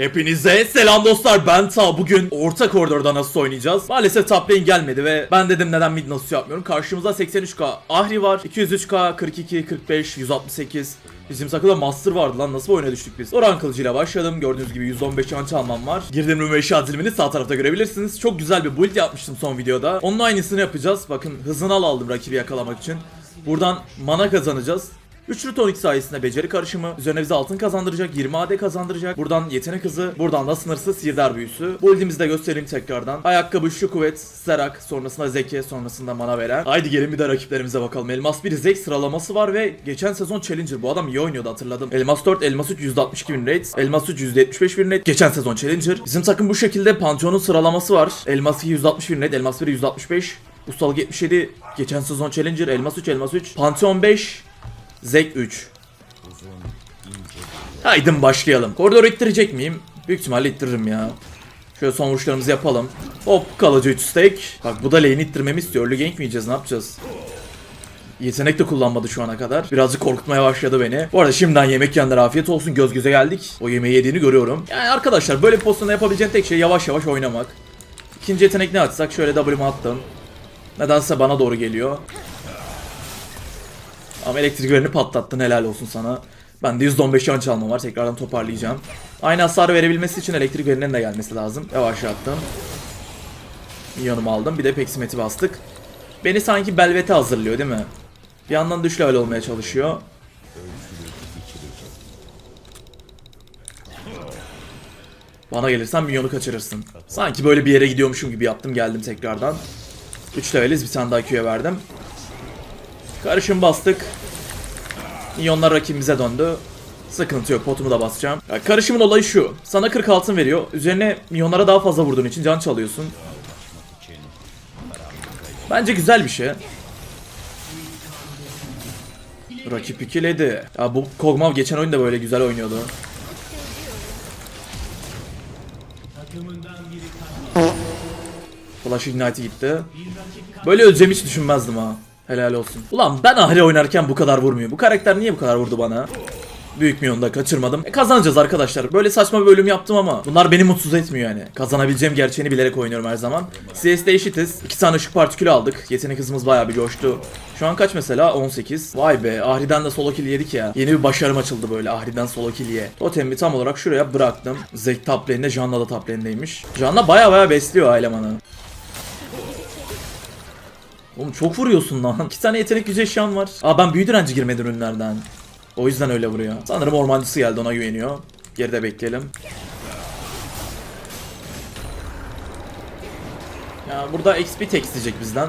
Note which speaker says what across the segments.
Speaker 1: Hepinize selam dostlar ben Ta bugün orta koridorda nasıl oynayacağız? Maalesef top lane gelmedi ve ben dedim neden mid nasıl yapmıyorum? Karşımızda 83k Ahri var 203k 42 45 168 Bizim takımda Master vardı lan nasıl oyuna düştük biz? Oran kılıcıyla başladım gördüğünüz gibi 115 can çalmam var. Girdim Rüme eşya dilimini sağ tarafta görebilirsiniz. Çok güzel bir build yapmıştım son videoda. Onun aynısını yapacağız. Bakın hızını al aldım rakibi yakalamak için. Buradan mana kazanacağız Üçlü tonik sayesinde beceri karışımı üzerine bize altın kazandıracak, 20 AD kazandıracak. Buradan yetenek hızı, buradan da sınırsız sihirdar büyüsü. Bu build'imizi de göstereyim tekrardan. Ayakkabı, üçlü kuvvet, Serak, sonrasında Zeki, sonrasında mana veren. Haydi gelin bir de rakiplerimize bakalım. Elmas 1 Zek sıralaması var ve geçen sezon Challenger. Bu adam iyi oynuyordu hatırladım. Elmas 4, Elmas 3 %62 win rate, Elmas 3 %75 win rate. Geçen sezon Challenger. Bizim takım bu şekilde Pantheon'un sıralaması var. Elmas 2 %60 win rate, Elmas 1 %65. Ustalık 77, geçen sezon Challenger, Elmas 3, Elmas 3, Pantheon 5, Zek 3. Haydi başlayalım. Koridoru ittirecek miyim? Büyük ihtimalle ittiririm ya. Şöyle son vuruşlarımızı yapalım. Hop kalıcı 3 stack. Bak bu da lane ittirmemi istiyor. Early gank mi yiyeceğiz ne yapacağız? Yetenek de kullanmadı şu ana kadar. Birazcık korkutmaya başladı beni. Bu arada şimdiden yemek yiyenler afiyet olsun. Göz göze geldik. O yemeği yediğini görüyorum. Yani arkadaşlar böyle bir pozisyonda yapabileceğin tek şey yavaş yavaş oynamak. İkinci yetenek ne atsak? Şöyle W'mu attım. Nedense bana doğru geliyor. Ama elektrik verini patlattın helal olsun sana. Ben de 115 can çalma var tekrardan toparlayacağım. Aynı hasar verebilmesi için elektrik verinin de gelmesi lazım. Yavaşlattım. Minyon'umu aldım bir de peksimeti bastık. Beni sanki Belvet'e hazırlıyor değil mi? Bir yandan düşle öyle olmaya çalışıyor. Bana gelirsen minyonu kaçırırsın. Sanki böyle bir yere gidiyormuşum gibi yaptım geldim tekrardan. 3 leveliz bir tane daha Q'ya verdim. Karışım bastık. Minyonlar rakibimize döndü. Sıkıntı yok potumu da basacağım. Ya karışımın olayı şu. Sana 40 altın veriyor. Üzerine minyonlara daha fazla vurduğun için can çalıyorsun. Bence güzel bir şey. Rakip ikiledi. Ya bu Kog'Maw geçen oyunda böyle güzel oynuyordu. Flash Ignite gitti. Böyle öleceğimi hiç düşünmezdim ha. Helal olsun. Ulan ben Ahri oynarken bu kadar vurmuyor. Bu karakter niye bu kadar vurdu bana? Büyük milyonda kaçırmadım. E kazanacağız arkadaşlar. Böyle saçma bir bölüm yaptım ama bunlar beni mutsuz etmiyor yani. Kazanabileceğim gerçeğini bilerek oynuyorum her zaman. CS'de eşitiz. İki tane ışık partikülü aldık. Yetenek hızımız bayağı bir coştu. Şu an kaç mesela? 18. Vay be Ahri'den de solo kill yedik ya. Yeni bir başarım açıldı böyle Ahri'den solo kill ye. Totemi tam olarak şuraya bıraktım. Zek top lane'de, Janna da top lane'deymiş. Janna baya baya besliyor elemanı. Oğlum çok vuruyorsun lan. İki tane yetenek gücü eşyan var. Aa ben büyü direnci girmedim ürünlerden. O yüzden öyle vuruyor. Sanırım ormancısı geldi ona güveniyor. Geride bekleyelim. Ya burada XP tek isteyecek bizden.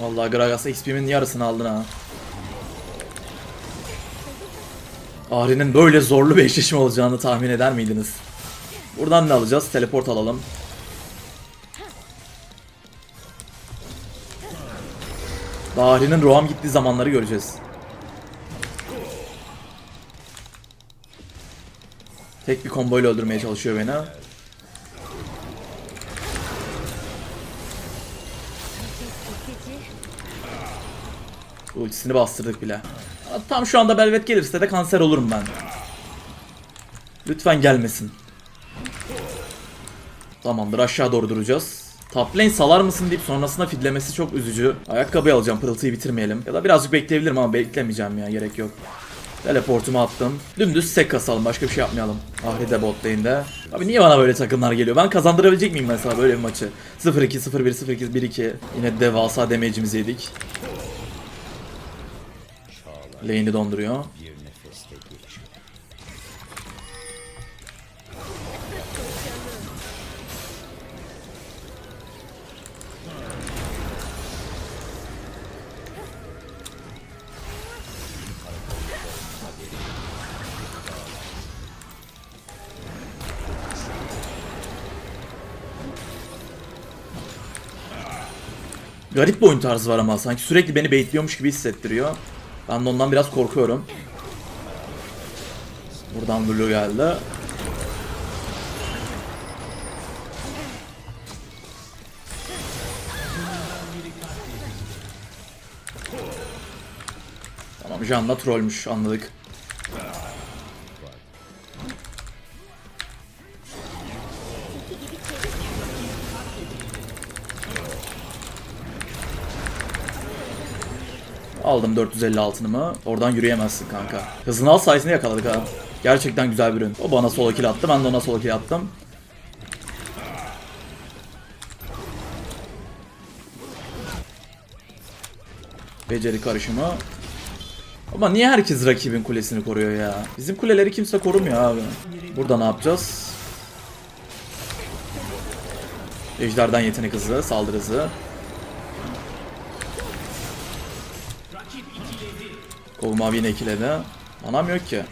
Speaker 1: Vallahi Gragas XP'min yarısını aldın ha. Ahri'nin böyle zorlu bir eşleşme olacağını tahmin eder miydiniz? Buradan ne alacağız? Teleport alalım. Ahri'nin Roam gittiği zamanları göreceğiz. Tek bir komboyla öldürmeye çalışıyor beni. Ultisini bastırdık bile. Tam şu anda Belvet gelirse de kanser olurum ben. Lütfen gelmesin. Tamamdır aşağı doğru duracağız. Top lane salar mısın deyip sonrasında fidlemesi çok üzücü. Ayakkabıyı alacağım pırıltıyı bitirmeyelim. Ya da birazcık bekleyebilirim ama beklemeyeceğim ya gerek yok. Teleportumu attım. Dümdüz sek kasalım başka bir şey yapmayalım. Ahri de bot lane'de. Abi niye bana böyle takımlar geliyor? Ben kazandırabilecek miyim mesela böyle bir maçı? 0-2, 0-1, 0-2, 1-2. Yine devasa damage'imizi yedik. Lane'i donduruyor. Garip bir oyun tarzı var ama sanki sürekli beni baitliyormuş gibi hissettiriyor. Ben de ondan biraz korkuyorum. Buradan Blue geldi. Tamam Janna trollmüş anladık. Aldım 450 altınımı. Oradan yürüyemezsin kanka. Hızını al sayesinde yakaladık ha. Gerçekten güzel bir ürün. O bana solo kill attı. Ben de ona solo kill attım. Beceri karışımı. Ama niye herkes rakibin kulesini koruyor ya? Bizim kuleleri kimse korumuyor abi. Burada ne yapacağız? Ejderden yetenek hızı, saldırı hızı. Kol mavi yine ikiledi. Anam yok ki.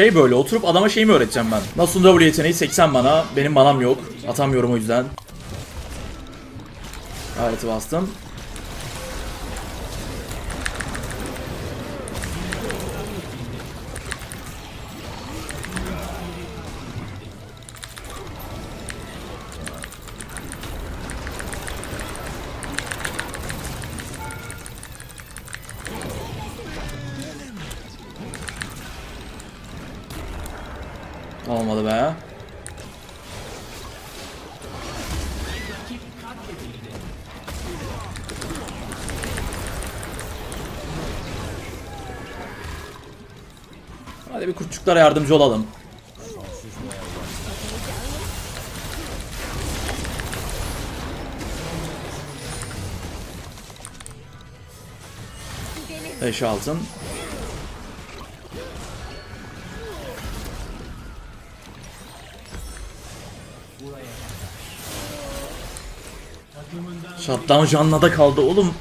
Speaker 1: Şey böyle oturup adama şey mi öğreteceğim ben? Nasıl W yeteneği 80 bana. Benim manam yok. Atamıyorum o yüzden. Aleti bastım. Olmadı be. Hadi bir kurtçuklara yardımcı olalım. Beş altın. Shutdown Janna'da kaldı oğlum.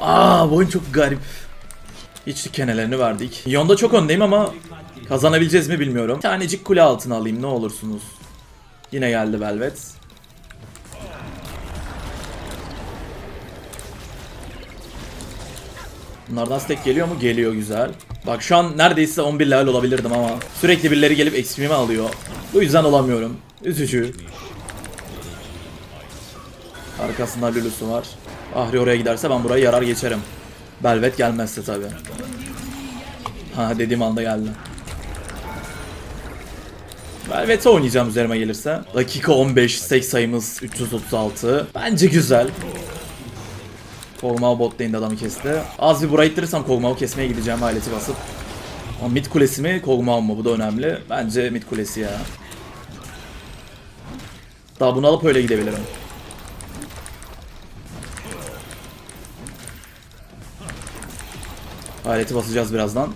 Speaker 1: Aa bu oyun çok garip. Hiç kenelerini verdik. Yonda çok öndeyim ama kazanabileceğiz mi bilmiyorum. Bir tanecik kule altına alayım ne olursunuz. Yine geldi Velvet. Bunlardan stack geliyor mu? Geliyor güzel. Bak şu an neredeyse 11 level olabilirdim ama sürekli birileri gelip XP'mi alıyor. Bu yüzden olamıyorum. Üzücü. Arkasında Lulu'su var. Ahri oraya giderse ben burayı yarar geçerim. Belvet gelmezse tabi. Ha dediğim anda geldi. Velvet'e oynayacağım üzerime gelirse. Dakika 15, stake sayımız 336. Bence güzel. Kog'Maw bot lane'de adamı kesti. Az bir burayı ittirirsem Kog'Maw'u kesmeye gideceğim aleti basıp. Ama mid kulesi mi Kog'Maw mu bu da önemli. Bence mid kulesi ya. Daha bunu alıp öyle gidebilirim. Aleti basacağız birazdan.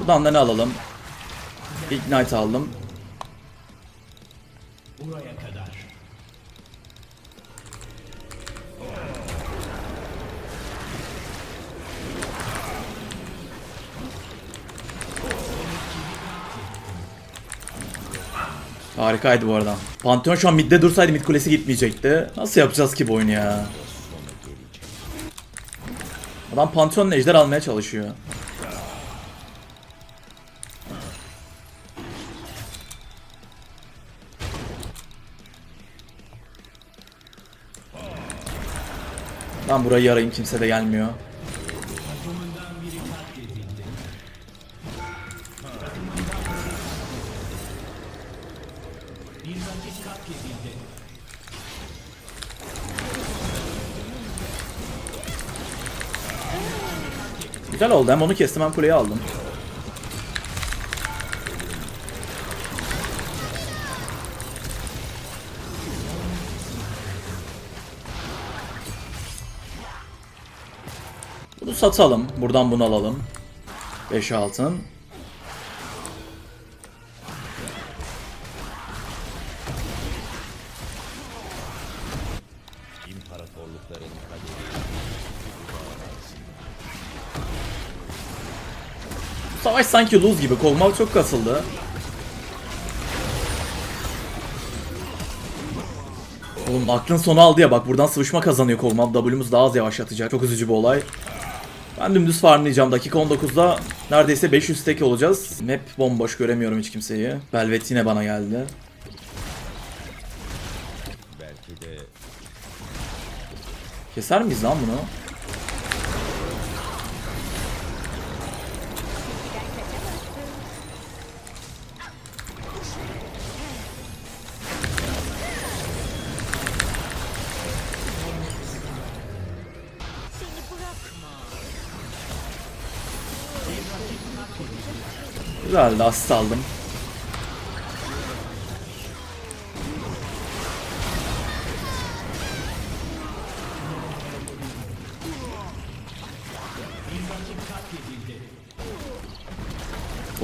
Speaker 1: Buradan da ne alalım? Ignite aldım. Harikaydı bu arada. Pantheon şu an midde dursaydı mid kulesi gitmeyecekti. Nasıl yapacağız ki bu oyunu ya? Adam Pantheon'la ejder almaya çalışıyor. Ben burayı yarayım kimse de gelmiyor. Güzel oldu hem onu kestim hem kuleyi aldım. Bunu satalım. Buradan bunu alalım. 5 altın. Savaş sanki luz gibi. Kog'Maw çok kasıldı. Oğlum aklın sonu aldı ya bak buradan sıvışma kazanıyor Kog'Maw. W'muz daha az yavaşlatacak. Çok üzücü bir olay. Ben dümdüz farmlayacağım. Dakika 19'da neredeyse 500 stack olacağız. Map bomboş göremiyorum hiç kimseyi. Velvet yine bana geldi.
Speaker 2: Belki de
Speaker 1: Keser miyiz lan bunu? Güzeldi asist aldım.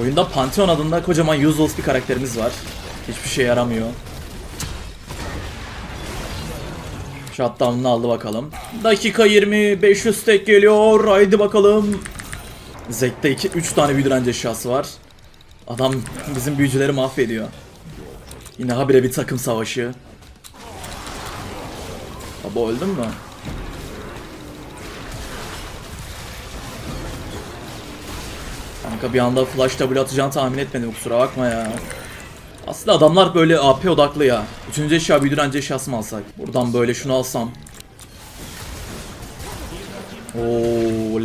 Speaker 1: Oyunda Pantheon adında kocaman useless bir karakterimiz var. Hiçbir şey yaramıyor. Shutdown'unu aldı bakalım. Dakika 20, 500 tek geliyor. Haydi bakalım. Zek'te 2 3 tane büyü direnci eşyası var. Adam bizim büyücüleri mahvediyor. Yine habire bir takım savaşı. Baba öldün mü? Kanka bir anda flash W atacağını tahmin etmedim kusura bakma ya. Aslında adamlar böyle AP odaklı ya. Üçüncü eşya bir direnci eşyası mı alsak? Buradan böyle şunu alsam. Oo,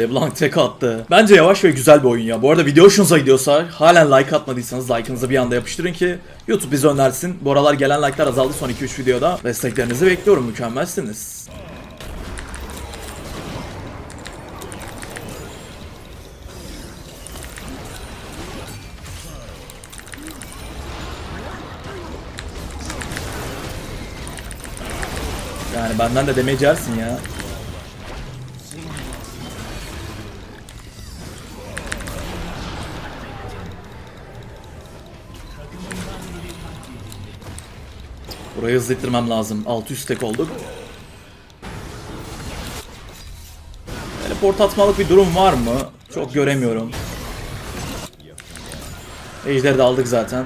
Speaker 1: LeBlanc tek attı. Bence yavaş ve güzel bir oyun ya. Bu arada video hoşunuza gidiyorsa halen like atmadıysanız like'ınızı bir anda yapıştırın ki YouTube bizi önersin. Bu aralar gelen like'lar azaldı son 2-3 videoda. Desteklerinizi bekliyorum. Mükemmelsiniz. Yani benden de damage yersin ya. Burayı hızlı ittirmem lazım. 600 tek olduk. Teleport atmalık bir durum var mı? Çok göremiyorum. Ejderi de aldık zaten.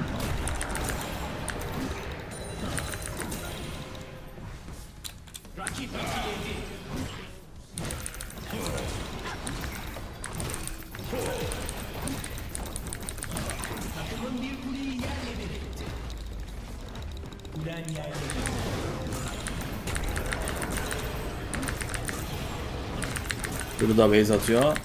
Speaker 1: Bunu da base atıyor.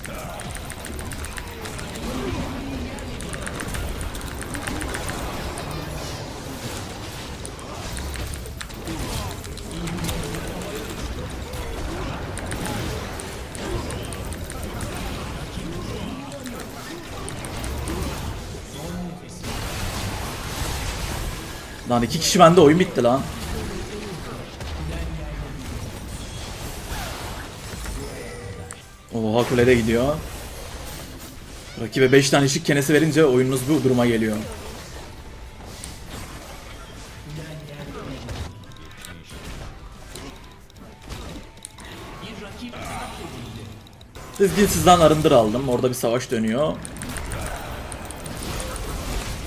Speaker 1: Lan iki kişi bende oyun bitti lan. Oha kulede gidiyor. Rakibe 5 tane ışık kenesi verince oyununuz bu duruma geliyor. Dizgin sizden arındır aldım. Orada bir savaş dönüyor.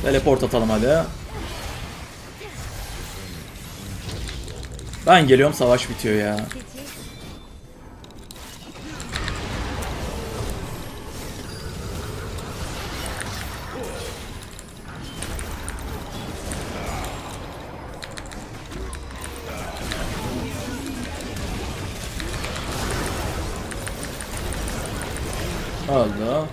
Speaker 1: Teleport atalım hadi. Ben geliyorum savaş bitiyor ya. Öldü.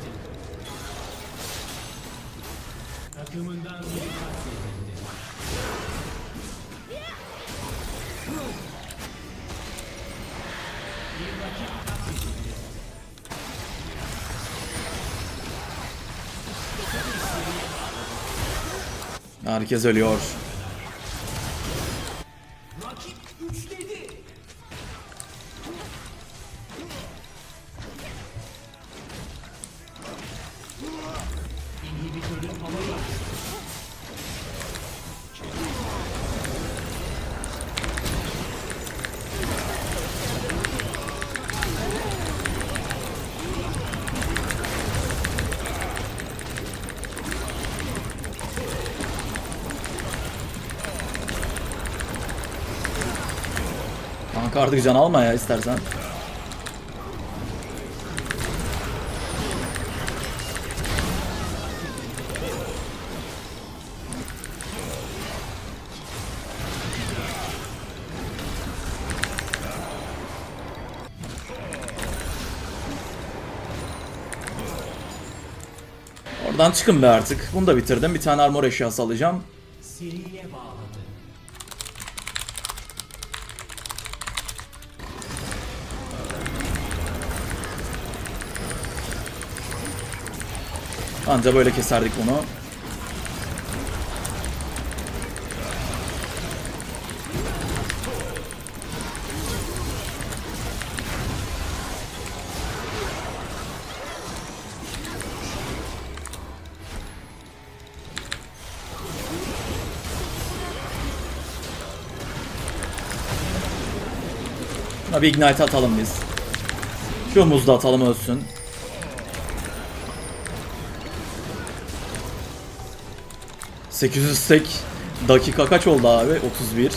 Speaker 1: Herkes ölüyor. Artık can alma ya istersen. Oradan çıkın be artık. Bunu da bitirdim. Bir tane armor eşyası alacağım. Anca böyle keserdik bunu. Buna bir ignite atalım biz. Şu muzda atalım ölsün. ...800 stack... ...dakika kaç oldu abi? 31.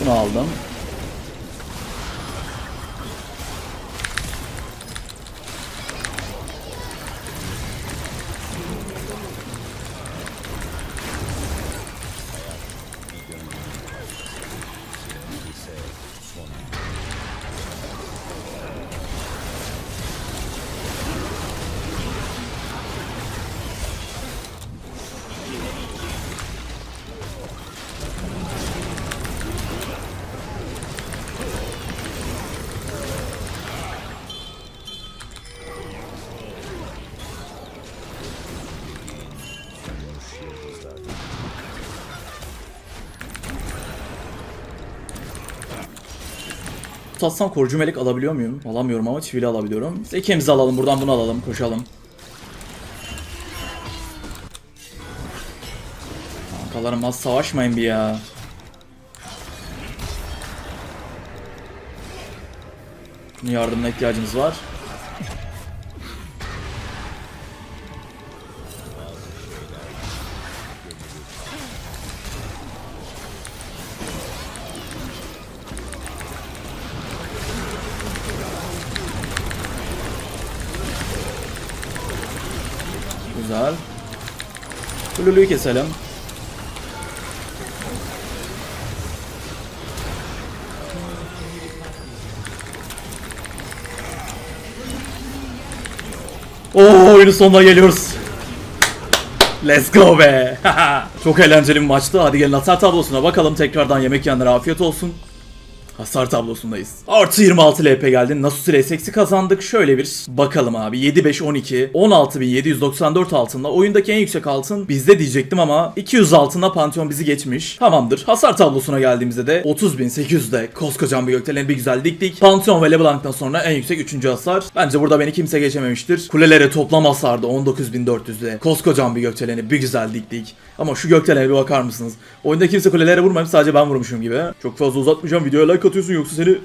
Speaker 1: Bunu aldım. Tutatsam korucu melek alabiliyor muyum? Alamıyorum ama çivili alabiliyorum. Biz ikimizi alalım buradan bunu alalım koşalım. Kankalarım az savaşmayın bir ya. Yardımına ihtiyacımız var. Lulu'yu keselim. Oo oyunun sonuna geliyoruz. Let's go be. Çok eğlenceli bir maçtı. Hadi gelin hasar tablosuna bakalım. Tekrardan yemek yiyenlere afiyet olsun. Hasar tablosundayız. Artı 26 LP geldi. Nasus ile Essex'i kazandık. Şöyle bir bakalım abi. 7-5-12. 16.794 altınla. Oyundaki en yüksek altın bizde diyecektim ama 200 altında Pantheon bizi geçmiş. Tamamdır. Hasar tablosuna geldiğimizde de 30.800'de koskocaman bir gökdelen bir güzel diktik. Pantheon ve LeBlanc'tan sonra en yüksek 3. hasar. Bence burada beni kimse geçememiştir. Kulelere toplam hasarda 19.400'de koskocaman bir gökdeleni bir güzel diktik. Ama şu gökdelene bir bakar mısınız? Oyunda kimse kulelere vurmamış sadece ben vurmuşum gibi. Çok fazla uzatmayacağım. Videoya like atıyorsun yoksa seni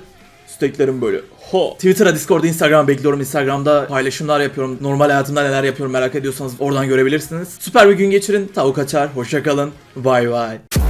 Speaker 1: Steklerim böyle. Ha. Twitter'a, Discord'a, Instagram'a bekliyorum. Instagram'da paylaşımlar yapıyorum. Normal hayatımda neler yapıyorum merak ediyorsanız oradan görebilirsiniz. Süper bir gün geçirin. Tavuk açar. Hoşça kalın. Bye bye.